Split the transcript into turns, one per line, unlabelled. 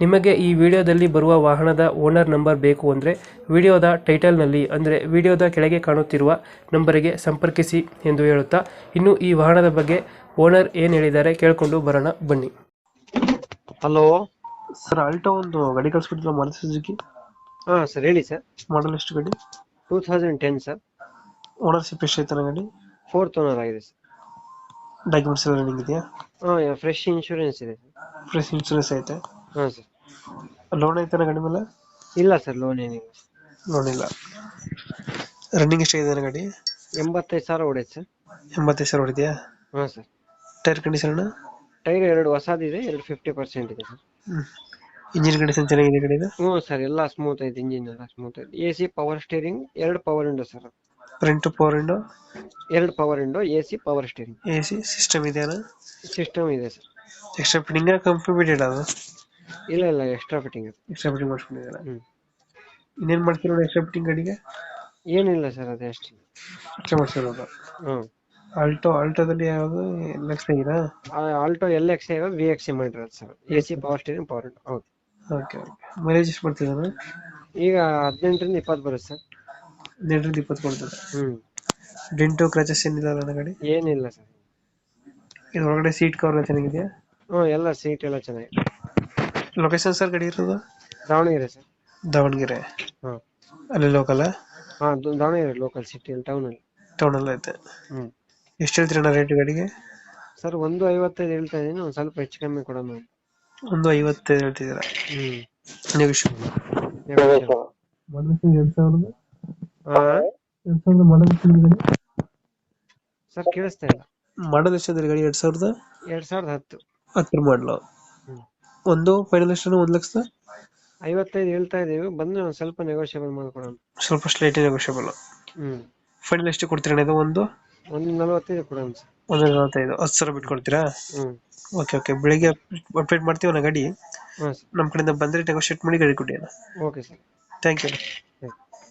ನಿಮಗೆ ಈ ವಿಡಿಯೋದಲ್ಲಿ ಬರುವ ವಾಹನದ ಓನರ್ ನಂಬರ್ ಬೇಕು ಅಂದರೆ ವಿಡಿಯೋದ ಟೈಟಲ್ನಲ್ಲಿ ಅಂದರೆ ವಿಡಿಯೋದ ಕೆಳಗೆ ಕಾಣುತ್ತಿರುವ ನಂಬರಿಗೆ ಸಂಪರ್ಕಿಸಿ ಎಂದು ಹೇಳುತ್ತಾ ಇನ್ನು ಈ ವಾಹನದ ಬಗ್ಗೆ ಓನರ್ ಏನು ಹೇಳಿದ್ದಾರೆ ಕೇಳಿಕೊಂಡು ಬರೋಣ ಬನ್ನಿ.
ಹಲೋ.
ಸರ್ ಆಲ್ಟೋ ಒಂದು ಗಾಡಿ ಕಳಿಸ್ಬಿಟ್ಟಿಲ್ಲ ಮಾರುತಿ ಸುಜುಕಿ?
ಹಾಂ ಸರ್ ಹೇಳಿ ಸರ್.
ಮಾಡಲ್ ಎಷ್ಟು ಗಾಡಿ?
Two thousand ten sir.
Ownership ಎಷ್ಟು ಐತನ ಗಾಡಿ?
ಫೋರ್ತ್ ಓನರ್ ಆಗಿದೆ ಸರ್.
ಡಾಕ್ಯುಮೆಂಟ್ಸ್ ಎಲ್ಲ ನಿಮಗಿದೆಯಾ ಹಾಂ
ಹಾ ಫ್ರೆಶ್ ಇನ್ಶೂರೆನ್ಸ್ ಇದೆ ಸರ್.
ಫ್ರೆಶ್ ಇನ್ಶೂರೆನ್ಸ್ ಐತೆ.
ಹಾ ಸರ್.
ಲೋನ್ ಐತನ ಗಾಡಿ ಮೇಲೆ?
ಇಲ್ಲ ಸರ್ ಲೋನ್ ಏನಿಲ್ಲ.
ಲೋನ್ ಇಲ್ಲ. ರನ್ನಿಂಗ್ ಎಷ್ಟಾಗಿದೆ ಗಾಡಿ?
ಎಂಬತ್ತೈದು ಸಾವಿರ ಹೊಡೆಯುತ್ತೆ ಸರ್.
ಎಂಬತ್ತೈದು ಸಾವಿರ ಹೊಡಿದ್ಯಾ
ಹಾಂ ಸರ್.
ಟೈರ್ ಕಂಡೀಷನ್
ಟೈರ್ ಎರಡು ಹೊಸದಿದೆ ಎರಡು ಫಿಫ್ಟಿ ಪರ್ಸೆಂಟ್ ಇದೆ ಸರ್.
ಇಂಜಿನ್ ಕಂಡೀಷನ್ ಚೆನ್ನಾಗಿದೆ ಗಾಡಿದು
ಹ್ಞೂ ಸರ್ ಎಲ್ಲ ಸ್ಮೂತ್ ಐತೆ ಇಂಜಿನ್ ಎಲ್ಲ ಸ್ಮೂತ್ ಐತೆ. ಎ ಸಿ ಪವರ್ ಸ್ಟೇರಿಂಗ್ ಎರಡು power window sir.
Front power window
ಎರಡು power window A C power steering
A C system ಇದೆಯಾ
ಸಿಸ್ಟಮ್ ಇದೆ ಸರ್.
ಎಕ್ಸ್ಟ್ರಾ ಫಿಟ್ಟಿಂಗ್ ಕಂಪ್ಲೀಟ್ ಅದು
ಇಲ್ಲ ಇಲ್ಲ ಎಕ್ಸ್ಟ್ರಾ ಫಿಟ್ಟಿಂಗ್
ಎಕ್ಸ್ಟ್ರಾ ಫಿಟ್ಟಿಂಗ್ ಮಾಡಿಸ್ಕೊಂಡಿದ್ದೀರಾ?
ಹ್ಞೂ
ಇನ್ನೇನು ಮಾಡ್ತೀರ ನೋಡಿ ಎಕ್ಸ್ಟ್ರಾ ಫಿಟ್ಟಿಂಗ್ ಗಾಡಿಗೆ
ಏನಿಲ್ಲ ಸರ್ ಅದೇ ಅಷ್ಟೇ.
ಎಕ್ಸ್ಟ್ರಾ ಮಾಡಿಸಿರೋದು?
ಹ್ಞೂ
ಆಲ್ಟೋ ಆಲ್ಟೋದಲ್ಲಿ ಯಾವುದು ಲಕ್ಷ ಇದೆಯಾ
Alto L X V X ಮಾಡಿರೋದು sir. A C power steering power ಹೌದು.
ಓಕೆ ಓಕೆ ಮೈಲೇಜ್ ಎಷ್ಟು ಬರ್ತಿದ್ದಾನೆ
ಈಗ ಹದಿನೆಂಟರಿಂದ ಇಪ್ಪತ್ತು ಬರುತ್ತೆ ಸರ್.
ಹದಿನೆಂಟರಿಂದ ಇಪ್ಪತ್ತು ಕೊಡ್ತದೆ
ಹ್ಞೂ
ಡೆಂಟು ಕ್ರಚಸ್ ಏನಿಲ್ಲ ಅಲ್ಲ ಕಡೆ?
ಏನಿಲ್ಲ ಸರ್.
ಇದು ಒಳಗಡೆ ಸೀಟ್ ಕವರ್ ಎಲ್ಲ ಚೆನ್ನಾಗಿದೆಯಾ?
ಹ್ಞೂ ಎಲ್ಲ ಸೀಟ್ ಎಲ್ಲ ಚೆನ್ನಾಗಿದೆ.
ಲೊಕೇಶನ್ ಸರ್ ಗಾಡಿ ಇರೋದು?
ದಾವಣಗೆರೆ ಸರ್.
ದಾವಣಗೆರೆ.
ಹಾಂ.
ಅಲ್ಲಿ ಲೋಕಲ್
ಹಾಂ ದಾವಣಗೆರೆ ಲೋಕಲ್ ಸಿಟಿ ಟೌನ್ ಅಲ್ಲಿ.
ಟೌನಲ್ಲಿ ಐತೆ.
ಹ್ಮ್.
ಎಷ್ಟು ಹೇಳ್ತೀರಣ್ಣ ರೇಟ್ ಗಾಡಿಗೆ?
ಸರ್ ಒಂದು ಐವತ್ತೈದು ಹೇಳ್ತಾ ಇದ್ದೀನಿ ಒಂದು ಸ್ವಲ್ಪ ಹೆಚ್ಚು ಕಮ್ಮಿ ಕೊಡೋಣ
ಒಂದು ಐವತ್ತೈದು ಹೇಳ್ತಿದ್ದೀರಾ?
ಹ್ಮ್.
ನೀವು
ಇಷ್ಟು
ಎರಡು ಸಾವಿರದ?
ಆ?
ಎರಡು ಸಾವಿರದ ಮಾಡಲ್ ಗಾಡಿ
ಸರ್ ಕೇಳಿಸ್ತಾ ಇಲ್ಲ.
ಮಾಡಲ್ ಎಷ್ಟಿದೆ ಗಾಡಿ ಎರಡು ಸಾವಿರದ?
ಎರಡ್ ಸಾವಿರದ ಹತ್ತು.
ಹತ್ತರ ಮಾಡಲು. ಒಂದು ಫೈನಲ್ ಎಷ್ಟು ಒಂದು ಲಕ್ಷ
ಐವತ್ತೈದು ಹೇಳ್ತಾ ಇದೀವಿ ಬಂದ್ರೆ ಒಂದು ಸ್ವಲ್ಪ ನೆಗೋಷಿಯಬಲ್ ಮಾಡ್ಕೊಡೋಣ.
ಸ್ವಲ್ಪ ಸ್ಲೈಟ್ ನೆಗೋಷಿಯಬಲ್
ಹ್ಮ್.
ಫೈನಲ್ ಎಷ್ಟು ಕೊಡ್ತೀರಣ್ಣ ಇದು ಒಂದು?
ಒಂದು ನಲವತ್ತೈದು ಕೊಡೋಣ ಸರ್.
ಒಂದು ನಲವತ್ತೈದು. ಹತ್ತು ಸಾವಿರ ಬಿಟ್ಟು ಕೊಡ್ತೀರಾ
ಹ್ಮ್.
ಓಕೆ ಓಕೆ ಬೆಳಿಗ್ಗೆ ಅಪ್ಡೇಟ್ ಮಾಡ್ತೀವಣ್ಣ ಗಾಡಿ.
ಹಾಂ ಸರ್.
ನಮ್ಮ ಕಡೆಯಿಂದ ಬಂದರೆ ನೆಗೋಷಿಯೇಟ್ ಮಾಡಿ ಗಾಡಿ ಕೊಡಿ ಅಣ್ಣ.
Okay sir.
Thank you